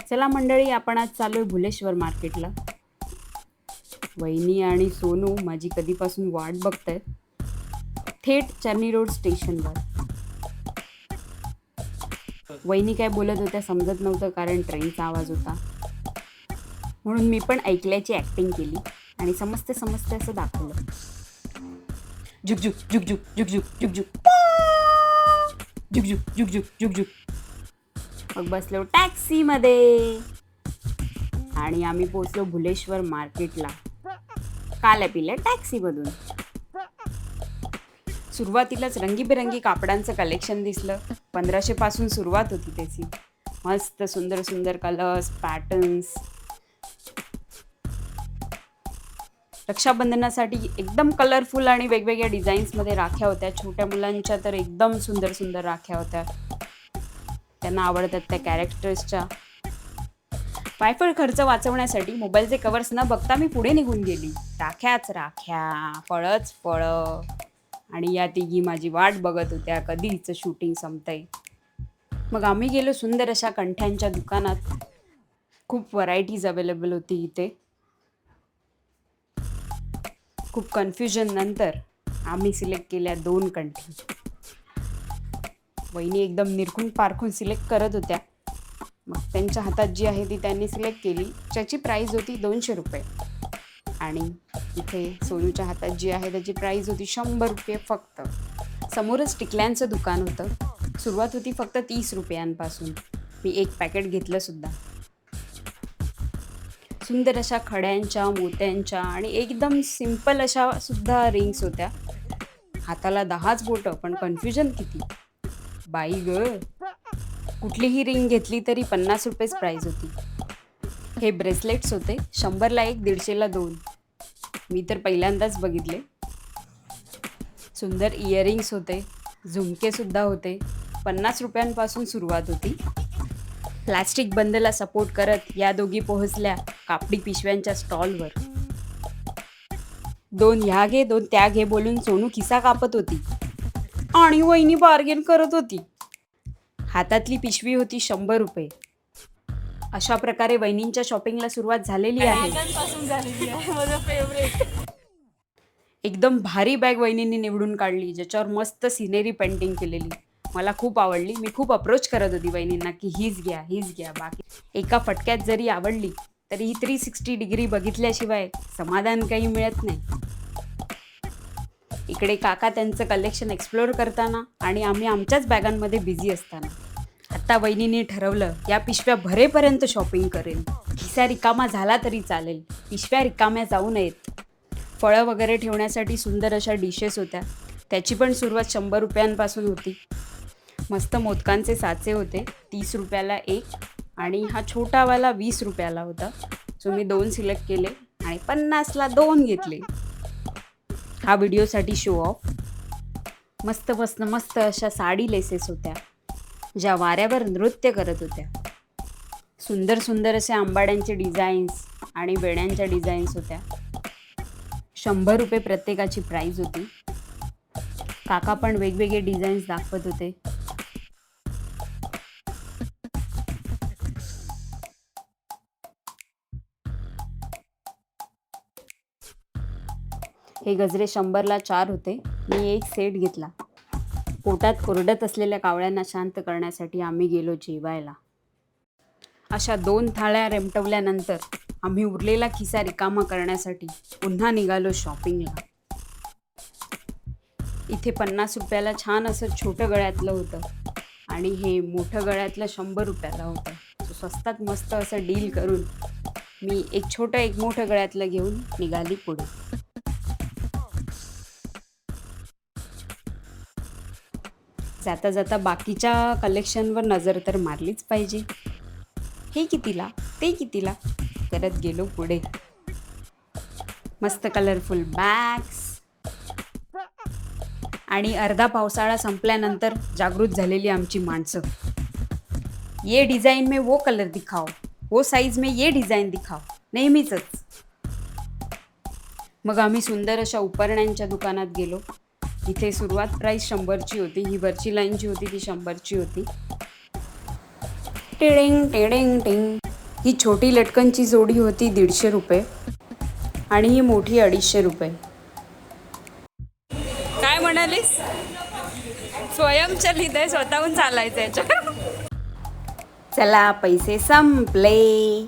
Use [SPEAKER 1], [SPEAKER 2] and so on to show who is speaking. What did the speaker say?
[SPEAKER 1] चला मंडळी आपण आज चालू आहे भुलेश्वर मार्केटला वहिनी आणि सोनू माझी कधीपासून वाट बघतायत थेट चर्नी रोड स्टेशनवर वहिनी काय बोलत होत्या समजत नव्हतं कारण ट्रेनचा आवाज होता म्हणून मी पण ऐकल्याची ॲक्टिंग केली आणि समजते समजते असं दाखवलं झुक झुक झुक झुक झुक झुक झुक झुक झुक झुक झुक झुक झुक झुक मग बसलो टॅक्सीमध्ये. आणि आम्ही पोचलो भुलेश्वर मार्केटला. काल्या पिल्या टॅक्सीमधून. सुरुवातीलाच रंगीबेरंगी कापडांचं कलेक्शन दिसलं. पंधराशे पासून सुरुवात होती त्याची. मस्त सुंदर सुंदर कलर्स पॅटर्न्स रक्षाबंधनासाठी एकदम कलरफुल आणि वेगवेगळ्या डिझाईन्समध्ये राख्या होत्या. छोट्या मुलांच्या तर एकदम सुंदर सुंदर राख्या होत्या. त्यांना आवडतात त्या कॅरेक्टर्सच्या वायफळ खर्च वाचवण्यासाठी मोबाईलचे कवर्स न बघता मी पुढे निघून गेली. राख्याच राख्या फळच फळं आणि या तिघी माझी वाट बघत होत्या कधीच शूटिंग संपतंय. मग आम्ही गेलो सुंदर अशा कंठ्यांच्या दुकानात. खूप व्हरायटीज अवेलेबल होती इथे. खूप कन्फ्युजन नंतर आम्ही सिलेक्ट केल्या दोन कंठी. वहिनी एकदम निरखून पारखून सिलेक्ट करत होत्या. मग त्यांच्या हातात जी आहे ती त्यांनी सिलेक्ट केली. ज्याची प्राईज होती दोनशे रुपये. आणि इथे सोनूच्या हातात जी आहे त्याची प्राईज होती शंभर रुपये फक्त. समोरच टिकल्यांचं दुकान होतं. सुरुवात होती फक्त तीस रुपयांपासून. मी एक पॅकेट घेतलं सुद्धा. सुंदर अशा खड्यांच्या मोत्यांच्या आणि एकदम सिंपल अशा सुद्धा रिंग्स होत्या. हाताला दहाच बोटं पण कन्फ्युजन किती? बाई ग. कुठलीही रिंग घेतली तरी पन्नास रुपयेच प्राईज होती. हे ब्रेसलेट्स होते शंभरला एक दीडशेला दोन. मी तर पहिल्यांदाच बघितले. सुंदर इयरिंग्स होते झुमकेसुद्धा होते. पन्नास रुपयांपासून सुरुवात होती. प्लॅस्टिक बंदला सपोर्ट करत या दोघी पोहोचल्या कापडी पिशव्यांच्या स्टॉलवर दोन ह्या घे दोन त्या घे बोलून सोनू खिसा कापत होती. आणि वहिनी बार्गेन करत होती. हातातली पिशवी होती शंभर रुपये. अशा प्रकारे वहिनींच्या शॉपिंगला सुरुवात झालेली आहे. एकदम भारी बॅग वहिनींनी निवडून काढली ज्याच्यावर मस्त सिनेरी पेंटिंग केलेली. मला खूप आवडली. मी खूप अप्रोच करत होती वहिनींना की हीच घ्या हीच घ्या. बाकी एका फटक्यात जरी आवडली तरी ही थ्री सिक्स्टी डिग्री बघितल्याशिवाय समाधान काही मिळत नाही. इकडे काका त्यांचं कलेक्शन एक्सप्लोअर करताना आणि आम्ही आमच्याच बॅगांमध्ये बिझी असताना. आत्ता वहिनीने ठरवलं या पिशव्या भरेपर्यंत शॉपिंग करेल खिसा रिकामा झाला तरी चालेल. पिशव्या रिकाम्या जाऊ नयेत. फळं वगैरे ठेवण्यासाठी सुंदर अशा डिशेस होत्या. त्याची पण सुरुवात शंभर रुपयांपासून होती. मस्त मोदकांचे साचे होते. तीस रुपयाला एक आणि हा छोटावाला वीस रुपयाला होता. सो मी दोन सिलेक्ट केले आणि पन्नासला दोन घेतले. हा व्हिडिओसाठी शो ऑफ मस्त मस्त मस्त अशा साडी लेसेस होत्या ज्या वाऱ्यावर नृत्य करत होत्या. सुंदर सुंदर असे आंबाड्यांचे डिझाईन्स आणि वेण्यांच्या डिझाईन्स होत्या. शंभर रुपये प्रत्येकाची प्राईज होती. काका पण वेगवेगळे डिझाईन्स दाखवत होते. हे गजरे शंभरला चार होते. मी एक सेट घेतला. पोटात कोरडत असलेल्या कावळ्यांना शांत करण्यासाठी आम्ही गेलो जेवायला. अशा दोन थाळ्या रेमटवल्यानंतर आम्ही उरलेला खिसा रिकामा करण्यासाठी पुन्हा निघालो शॉपिंगला. इथे पन्नास रुपयाला छान असं छोटं गळ्यातलं होतं आणि हे मोठं गळ्यातलं शंभर रुपयाला होतं. स्वस्तात मस्त असं डील करून मी एक छोटं एक मोठं गळ्यातलं घेऊन निघाली पुढे. जाता जाता बाकीच्या कलेक्शनवर नजर तर मारलीच पाहिजे. हे कितीला? ते कितीला? करत गेलो पुढे. मस्त कलरफुल बॅग्स आणि अर्धा पावसाळा संपल्यानंतर जागृत झालेली आमची माणसं. ये डिझाईन में वो कलर दिखाओ. वो साईज में ये डिझाईन दिखाओ. नेहमीच मग आम्ही सुंदर अशा उपरण्यांच्या दुकानात गेलो. इथे सुरुवात प्राईस शंभरची होती. ही वरची लाईन जी होती ती शंभरची होती. टिडिंग टिडिंग टिंग. ही छोटी लटकनची जोडी होती दीडशे रुपये. आणि ही मोठी अडीचशे रुपये. काय म्हणालीस? स्वयंचलित आहे स्वतःहून चालायचं याच्या चला पैसे संपले.